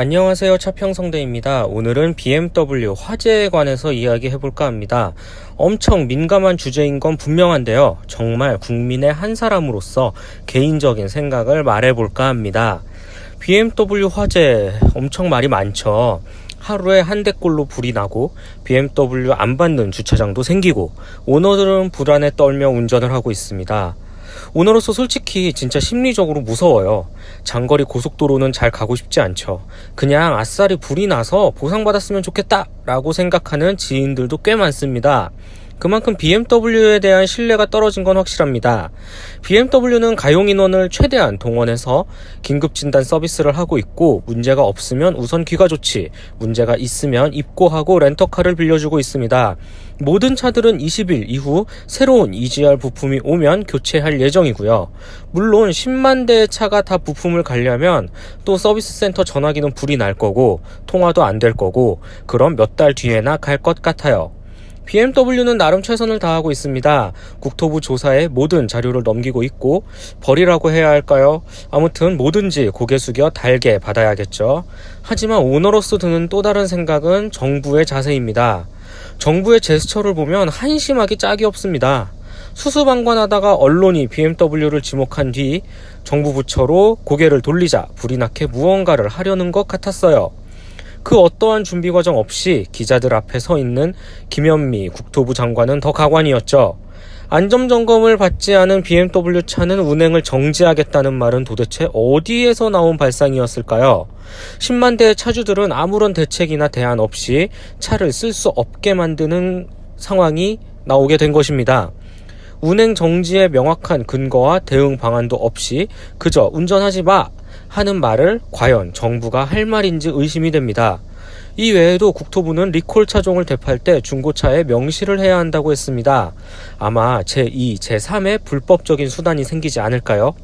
안녕하세요. 차평성대입니다. 오늘은 BMW 화재에 관해서 이야기해 볼까 합니다. 엄청 민감한 주제인 건 분명한데요. 정말 국민의 한 사람으로서 개인적인 생각을 말해 볼까 합니다. BMW 화재 엄청 말이 많죠. 하루에 한 대꼴로 불이 나고 BMW 안 받는 주차장도 생기고 오너들은 불안에 떨며 운전을 하고 있습니다. 오너로서 솔직히 진짜 심리적으로 무서워요. 장거리 고속도로는 잘 가고 싶지 않죠. 그냥 아싸리 불이 나서 보상받았으면 좋겠다 라고 생각하는 지인들도 꽤 많습니다. 그만큼 BMW에 대한 신뢰가 떨어진 건 확실합니다. BMW는 가용 인원을 최대한 동원해서 긴급 진단 서비스를 하고 있고 문제가 없으면 우선 귀가 조치, 문제가 있으면 입고하고 렌터카를 빌려주고 있습니다. 모든 차들은 20일 이후 새로운 EGR 부품이 오면 교체할 예정이고요. 물론 10만 대의 차가 다 부품을 갈려면 또 서비스 센터 전화기는 불이 날 거고 통화도 안 될 거고 그럼 몇 달 뒤에나 갈 것 같아요. BMW는 나름 최선을 다하고 있습니다. 국토부 조사에 모든 자료를 넘기고 있고 벌이라고 해야 할까요? 아무튼 뭐든지 고개 숙여 달게 받아야겠죠. 하지만 오너로서 드는 또 다른 생각은 정부의 자세입니다. 정부의 제스처를 보면 한심하기 짝이 없습니다. 수수방관하다가 언론이 BMW를 지목한 뒤 정부 부처로 고개를 돌리자 불이 나게 무언가를 하려는 것 같았어요. 그 어떠한 준비 과정 없이 기자들 앞에 서 있는 김현미 국토부 장관은 더 가관이었죠. 안전점검을 받지 않은 BMW 차는 운행을 정지하겠다는 말은 도대체 어디에서 나온 발상이었을까요? 10만 대의 차주들은 아무런 대책이나 대안 없이 차를 쓸 수 없게 만드는 상황이 나오게 된 것입니다. 운행 정지의 명확한 근거와 대응 방안도 없이 그저 운전하지 마 하는 말을 과연 정부가 할 말인지 의심이 됩니다. 이 외에도 국토부는 리콜 차종을 대팔 때 중고차에 명시를 해야 한다고 했습니다. 아마 제2, 제3의 불법적인 수단이 생기지 않을까요?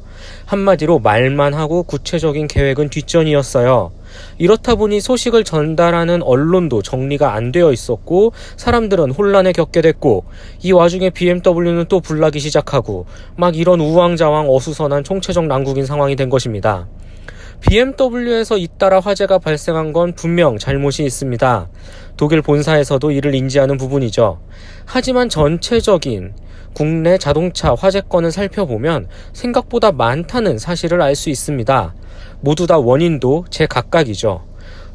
한마디로 말만 하고 구체적인 계획은 뒷전이었어요. 이렇다 보니 소식을 전달하는 언론도 정리가 안 되어 있었고 사람들은 혼란에 겪게 됐고 이 와중에 BMW는 또 불나기 시작하고 막 이런 우왕좌왕 어수선한 총체적 난국인 상황이 된 것입니다. BMW에서 잇따라 화재가 발생한 건 분명 잘못이 있습니다. 독일 본사에서도 이를 인지하는 부분이죠. 하지만 전체적인 국내 자동차 화재 건을 살펴보면 생각보다 많다는 사실을 알 수 있습니다. 모두 다 원인도 제 각각이죠.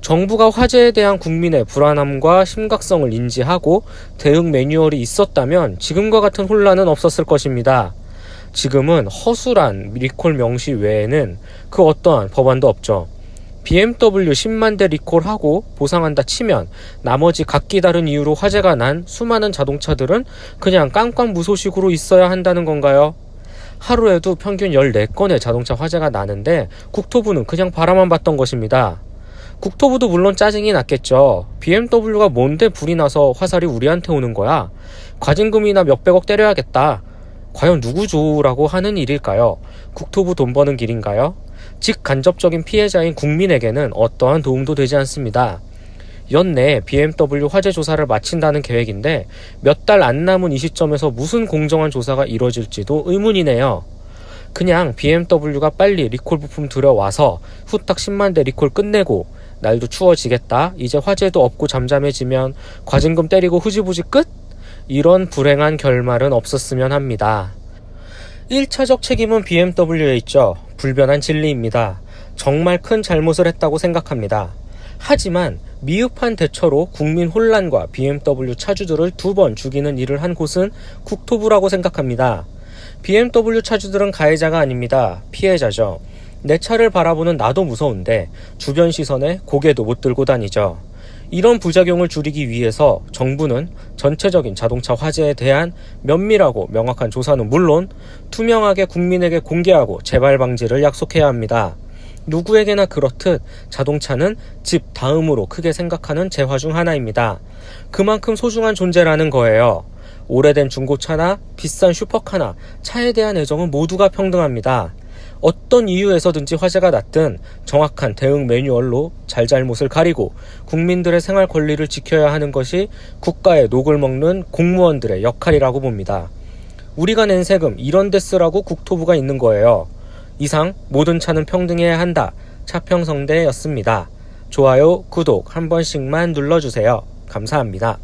정부가 화재에 대한 국민의 불안함과 심각성을 인지하고 대응 매뉴얼이 있었다면 지금과 같은 혼란은 없었을 것입니다. 지금은 허술한 리콜 명시 외에는 그 어떠한 법안도 없죠. BMW 10만 대 리콜하고 보상한다 치면 나머지 각기 다른 이유로 화재가 난 수많은 자동차들은 그냥 깡깡 무소식으로 있어야 한다는 건가요? 하루에도 평균 14건의 자동차 화재가 나는데 국토부는 그냥 바라만 봤던 것입니다. 국토부도 물론 짜증이 났겠죠. BMW가 뭔데 불이 나서 화살이 우리한테 오는 거야? 과징금이나 몇백억 때려야겠다. 과연 누구죠라고 하는 일일까요? 국토부 돈 버는 길인가요? 직간접적인 피해자인 국민에게는 어떠한 도움도 되지 않습니다. 연내 BMW 화재 조사를 마친다는 계획인데 몇 달 안 남은 이 시점에서 무슨 공정한 조사가 이뤄질지도 의문이네요. 그냥 BMW가 빨리 리콜 부품 들여와서 후딱 10만 대 리콜 끝내고 날도 추워지겠다. 이제 화재도 없고 잠잠해지면 과징금 때리고 후지부지 끝? 이런 불행한 결말은 없었으면 합니다. 1차적 책임은 BMW에 있죠. 불변한 진리입니다. 정말 큰 잘못을 했다고 생각합니다. 하지만 미흡한 대처로 국민 혼란과 BMW 차주들을 두 번 죽이는 일을 한 곳은 국토부라고 생각합니다. BMW 차주들은 가해자가 아닙니다. 피해자죠. 내 차를 바라보는 나도 무서운데 주변 시선에 고개도 못 들고 다니죠. 이런 부작용을 줄이기 위해서 정부는 전체적인 자동차 화재에 대한 면밀하고 명확한 조사는 물론 투명하게 국민에게 공개하고 재발 방지를 약속해야 합니다. 누구에게나 그렇듯 자동차는 집 다음으로 크게 생각하는 재화 중 하나입니다. 그만큼 소중한 존재라는 거예요. 오래된 중고차나 비싼 슈퍼카나 차에 대한 애정은 모두가 평등합니다. 어떤 이유에서든지 화재가 났든 정확한 대응 매뉴얼로 잘잘못을 가리고 국민들의 생활 권리를 지켜야 하는 것이 국가의 녹을 먹는 공무원들의 역할이라고 봅니다. 우리가 낸 세금 이런 데 쓰라고 국토부가 있는 거예요. 이상 모든 차는 평등해야 한다. 차평성대였습니다. 좋아요, 구독 한 번씩만 눌러주세요. 감사합니다.